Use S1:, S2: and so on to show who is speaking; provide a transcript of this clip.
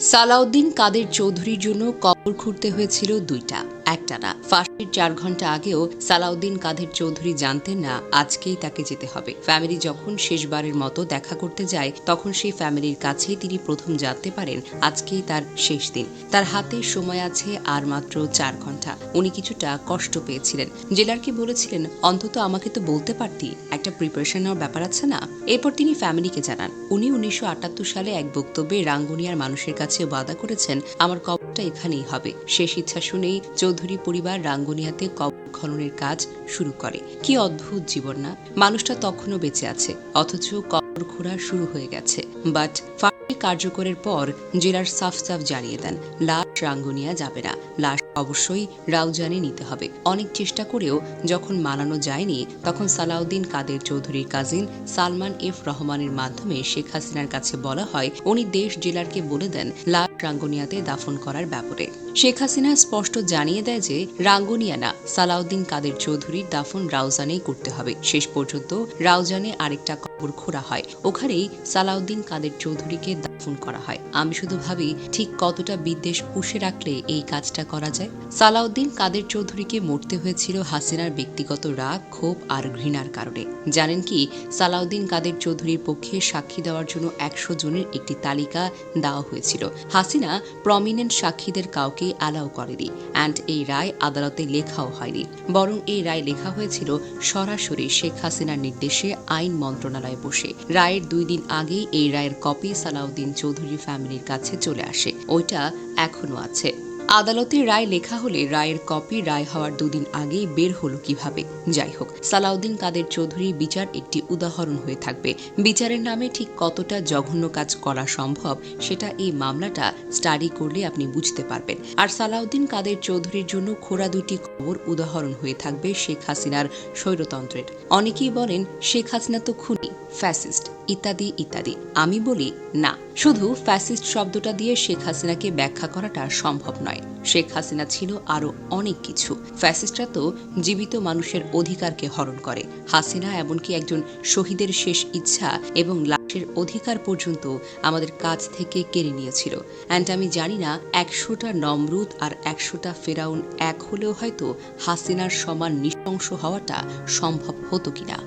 S1: সালাউদ্দিন কাদের চৌধুরীর জন্য খুঁড়তে হয়েছিল দুইটা। একটা না, ফাঁসির চার ঘণ্টা আগেও সালাউদ্দিন কাদের চৌধুরী জানতেন না আজকেই তাকে যেতে হবে। ফ্যামিলি যখন শেষবারের মতো দেখা করতে যায়, তখন সেই ফ্যামিলির কাছেই তিনি প্রথম জানতে পারেন আজকেই তার শেষ দিন। তার হাতে সময় আছে আর মাত্র চার ঘণ্টা। উনি কিছুটা কষ্ট পেয়েছিলেন। জেলারকে বলেছিলেন, অন্তত আমাকে তো বলতে পারতি, একটা প্রিপারেশন নেওয়ার ব্যাপার আছে না? এরপর তিনি ফ্যামিলিকে জানান। উনি উনিশশো আটাত্তর সালে এক বক্তব্যে রাঙ্গুনিয়ার মানুষের কাছে ওয়াদা করেছেন, আমার কবরটা এখানেই হবে। শেষ ইচ্ছা শুনেই চৌধুরী পরিবার রাঙ্গুনিয়াতে কবর খননের কাজ শুরু করে। কি অদ্ভুত জীবন না? মানুষটা তখনও বেঁচে আছে, অথচ কবর খোঁড়া শুরু হয়ে গেছে। বাট কার্যকরের পর জেলার সাফ সাফ জানিয়ে দেন, লাশ রাঙ্গুনিয়া যাবে না। লাশ অবশ্যই রাউজানে নিতে হবে। অনেক চেষ্টা করেও যখন মানানো যায়নি, তখন সালাউদ্দিন কাদের চৌধুরীর কাজিন সালমান এফ রহমানের মাধ্যমে শেখ হাসিনার কাছে বলা হয়, উনি দেশ জেলারকে বলে দেন, লাশ রাঙ্গুনিয়াতে দাফন করার ব্যাপারে। শেখ হাসিনা স্পষ্ট জানিয়ে দেয় যে রাঙ্গুনিয়া না সালাউদ্দিন কাদের চৌধুরীর দাফন রাউজানেই করতে হবে। শেষ পর্যন্ত রাউজানে আরেকটা কবর খোঁড়া হয়। ওখানেই সালাউদ্দিন কাদের চৌধুরীকে দাফন করা হয়। আমি শুধু ভাবি, ঠিক কতটা বিদ্বেষ পুষে রাখলে এই কাজটা করা যায়? সালাউদ্দিন কাদের চৌধুরীকে মরতে হয়েছিল হাসিনার ব্যক্তিগত রাগ, ক্ষোভ আর ঘৃণার কারণে। জানেন কি, সালাউদ্দিন কাদের চৌধুরীর পক্ষে সাক্ষী দেওয়ার জন্য একশো জনের একটি তালিকা দেওয়া হয়েছিল। হাসিনা প্রমিনেন্ট সাক্ষীদের কাউকে অ্যালাউ করেনি অ্যান্ড এই রায় আদালতে লেখাও হয়নি। বরং এই রায় লেখা হয়েছিল সরাসরি শেখ হাসিনার নির্দেশে আইন মন্ত্রণালয়ে বসে। রায়ের দুই দিন আগে এই রায়ের কপি সালাউদ্দিন চৌধুরী ফ্যামিলির কাছে চলে আসে। ওইটা এখনও আছে। আদালতে রায় লেখা হলে রায়ের কপি রায় হওয়ার দুদিন আগেই বের হলো কীভাবে? যাই হোক, সালাউদ্দিন কাদের চৌধুরী বিচার একটি উদাহরণ হয়ে থাকবে। বিচারের নামে ঠিক কতটা জঘন্য কাজ করা সম্ভব, সেটা এই মামলাটা স্টাডি করলে আপনি বুঝতে পারবেন। আর সালাউদ্দিন কাদের চৌধুরীর জন্য খোড়া দুটি খবর উদাহরণ হয়ে থাকবে শেখ হাসিনার স্বৈরতন্ত্রের। অনেকেই বলেন, শেখ হাসিনা তো খুনি। ফ্যাসিস্ট, ইত্যাদি ইত্যাদি। আমি বলি, না, শুধু ফ্যাসিস্ট শব্দটা দিয়ে শেখ হাসিনাকে ব্যাখ্যা করাটা সম্ভব নয়। শেখ হাসিনা ছিল আরও অনেক কিছু। ফ্যাসিস্টরা তো জীবিত মানুষের অধিকারকে হরণ করে। হাসিনা এমনকি একজন শহীদের শেষ ইচ্ছা এবং লাশের অধিকার পর্যন্ত আমাদের কাছ থেকে কেড়ে নিয়েছিল। অ্যান্ড আমি জানি না, একশোটা নমরুদ আর একশোটা ফেরাউন এক হলেও হয়তো হাসিনার সমান নৃশংস হওয়াটা সম্ভব হতো কিনা।